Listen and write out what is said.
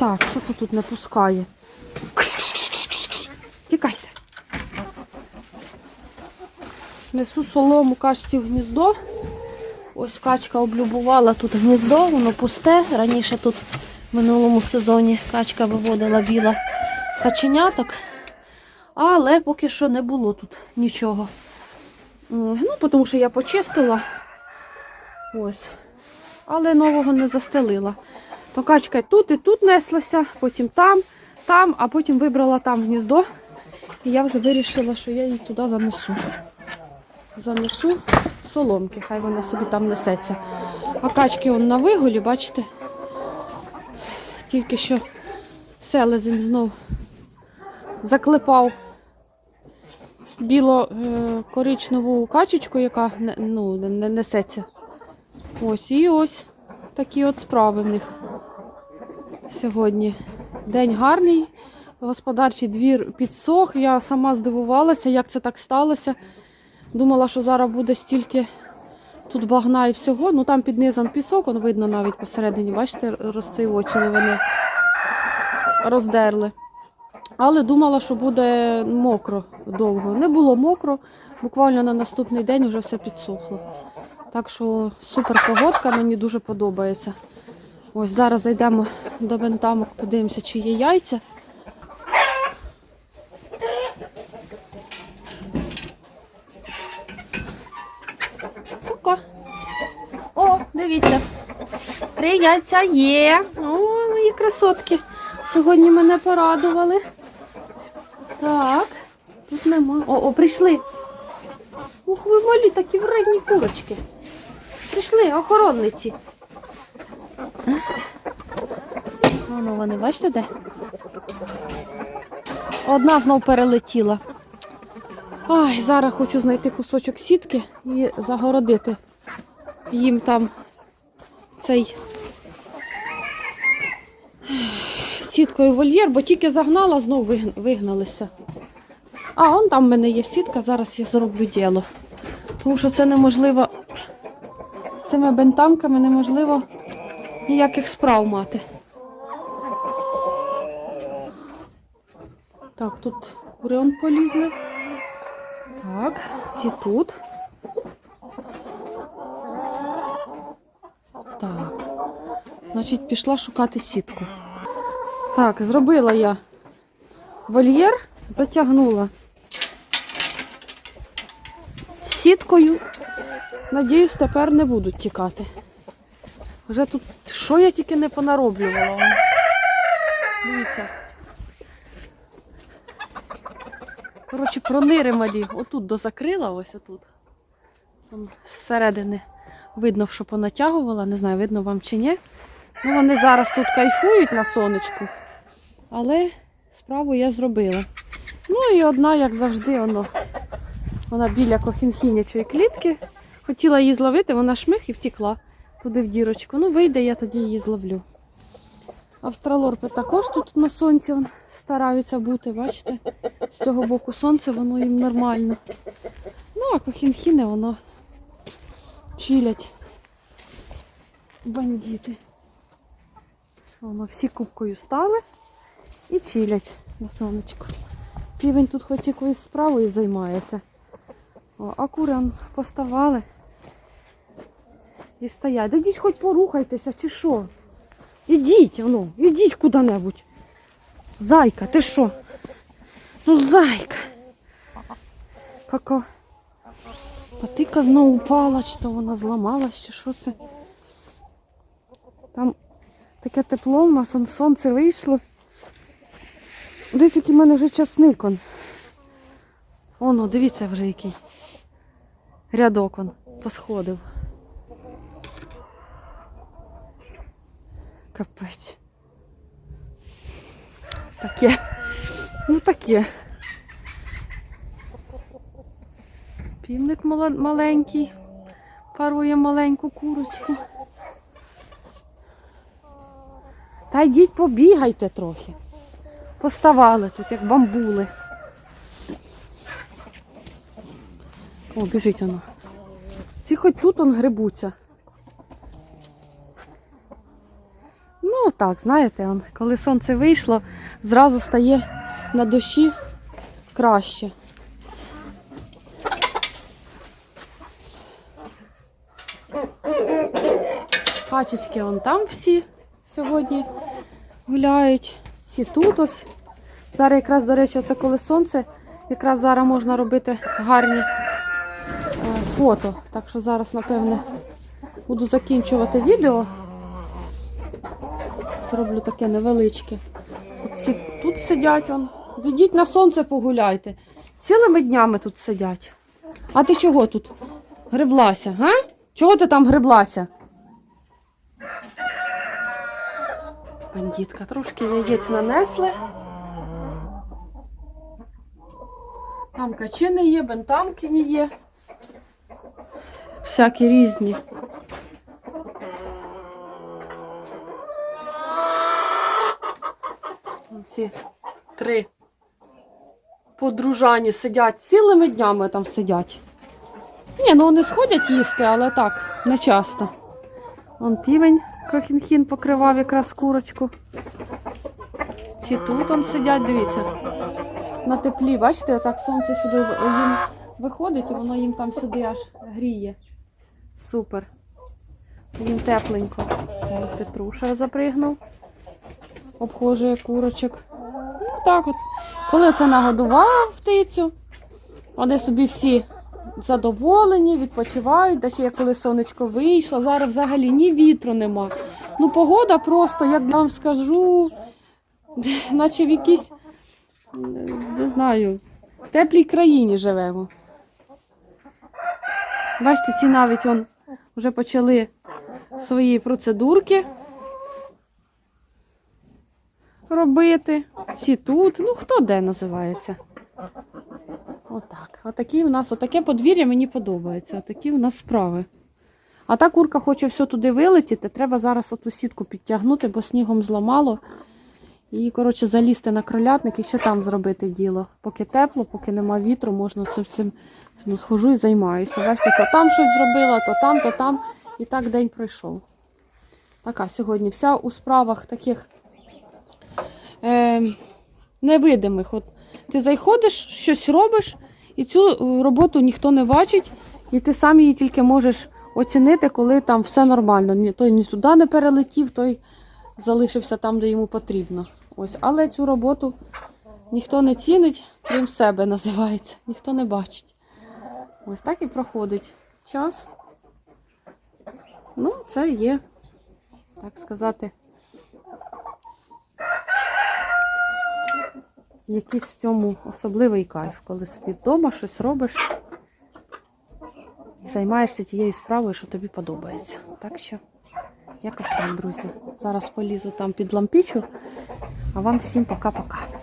Так, що це тут не пускає? Тікайте. Несу солому качці в гніздо. Ось качка облюбувала тут гніздо, воно пусте. Раніше тут в минулому сезоні качка виводила біла каченяток. Але поки що не було тут нічого. Ну, тому що я почистила. Ось. Але нового не застелила. То качка тут і тут неслася, потім там, там, а потім вибрала там гніздо. І я вже вирішила, що я її туди занесу. Занесу соломки, хай вона собі там несеться. А качки он на вигулі, бачите? Тільки що селезень знов заклепав біло-коричневу качечку, яка ну, не несеться. Ось і ось такі от справи в них сьогодні. День гарний, господарчий двір підсох. Я сама здивувалася, як це так сталося. Думала, що зараз буде стільки тут багна і всього. Ну там під низом пісок, он видно навіть посередині, бачите, розсивочили вони, роздерли. Але думала, що буде мокро довго. Не було мокро, буквально на наступний день вже все підсохло. Так що супер погодка, мені дуже подобається. Ось зараз зайдемо до бентамок, подивимося, чи є яйця. Пока. О, дивіться. Три яйця є. О, мої красотки. Сьогодні мене порадували. Так, тут нема. О, о, прийшли. Ух, ви малі такі вредні курочки. Прийшли охоронниці. Воно вони, бачите де? Одна знов перелетіла. Ай, зараз хочу знайти кусочок сітки і загородити їм там цей сіткою вольєр, бо тільки загнала, знов вигналися. А, он там в мене є сітка, зараз я зроблю діло. Тому що це неможливо цими бентамками неможливо ніяких справ мати. Так, тут бурян полізли. Так, ці тут. Так. Значить, пішла шукати сітку. Так, зробила я вольєр, затягнула сіткою. Надіюсь, тепер не будуть тікати. Вже тут що я тільки не понароблювала. Дивіться. Коротше, пронири малі. Отут дозакрила, ось отут. Там зсередини видно, що понатягувала, не знаю, видно вам чи ні. Ну, вони зараз тут кайфують на сонечку. Але справу я зробила. Ну і одна, як завжди, воно, вона біля кохінхінячої клітки. Хотіла її зловити, вона шмих і втікла туди в дірочку. Ну, вийде, я тоді її зловлю. Австралорпи також тут на сонці стараються бути, бачите? З цього боку сонце, воно їм нормально. Ну, а кохінхіни воно чилять. Бандити. Воно всі кубкою стали і чилять на сонечку. Півень тут хоч якоюсь справою займається. О, а кури поставали і стоять. Да йдіть хоч порухайтеся, чи що? Ідіть, ну, ідіть куди-небудь. Зайка, ти що? Ну, зайка. Поки патика знову упала, чи то вона зламалась, чи що це. Там таке тепло, у нас сонце вийшло. Дивіться, який в мене вже часник он. Оно, дивіться вже який. Рядок он посходив. Капець. Таке. Ну таке. Півник маленький. Парує маленьку курочку. Та йдіть побігайте трохи. Поставали тут, як бамбули. О, біжить воно. Ці хоч тут он грибуться. Ну, так, знаєте, коли сонце вийшло, зразу стає на душі краще. Качечки вон там всі сьогодні гуляють. Ці тут ось. Зараз якраз, до речі, це коли сонце, якраз зараз можна робити гарні е, фото. Так що зараз, напевне, буду закінчувати відео. Зроблю таке невеличке. От ці тут сидять. Вон. Йдіть на сонце погуляйте. Цілими днями тут сидять. А ти чого тут греблася? Га? Чого ти там греблася? Бандитка, трошки яєць нанесли. Там качини є, бентамкині є. Всякі різні. Ці три подружані сидять цілими днями там сидять. Ні, ну вони сходять їсти, але так, не часто. Вон півень кохінхін покривав якраз курочку. Ці тут он сидять, дивіться. На теплі, бачите, отак сонце сюди їм виходить і воно їм там сюди аж гріє. Супер. Їм тепленько. Петруша запригнув. Обхожує курочок. Так от. Коли це нагодував птицю, вони собі всі задоволені, відпочивають, да ще як коли сонечко вийшло. Зараз взагалі ні вітру нема. Ну, погода просто, як вам скажу, наче в якійсь, не знаю, теплій країні живемо. Бачите, ці навіть он вже почали свої процедурки робити. Ці тут, ну хто де називається. Отак. Отакі у нас, отаке подвір'я мені подобається. Отакі у нас справи. А та курка хоче все туди вилетіти. Треба зараз оту сітку підтягнути, бо снігом зламало. І, коротше, залізти на кролятник і ще там зробити діло. Поки тепло, поки нема вітру, можна цим цим, цим хожу і займаюся. Бачите, то там щось зробила, то там, то там. І так день пройшов. Така сьогодні вся у справах таких невидимих. От ти заходиш, щось робиш, і цю е, роботу ніхто не бачить, і ти сам її тільки можеш оцінити, коли там все нормально. Той ні туди не перелетів, той залишився там, де йому потрібно. Ось, але цю роботу ніхто не цінить, крім себе називається. Ніхто не бачить. Ось так і проходить час. Ну, це є, так сказати, якийсь в цьому особливий кайф, коли собі вдома щось робиш і займаєшся тією справою, що тобі подобається. Так що, якось там, друзі. Зараз полізу там під лампічу, а вам всім пока-пока.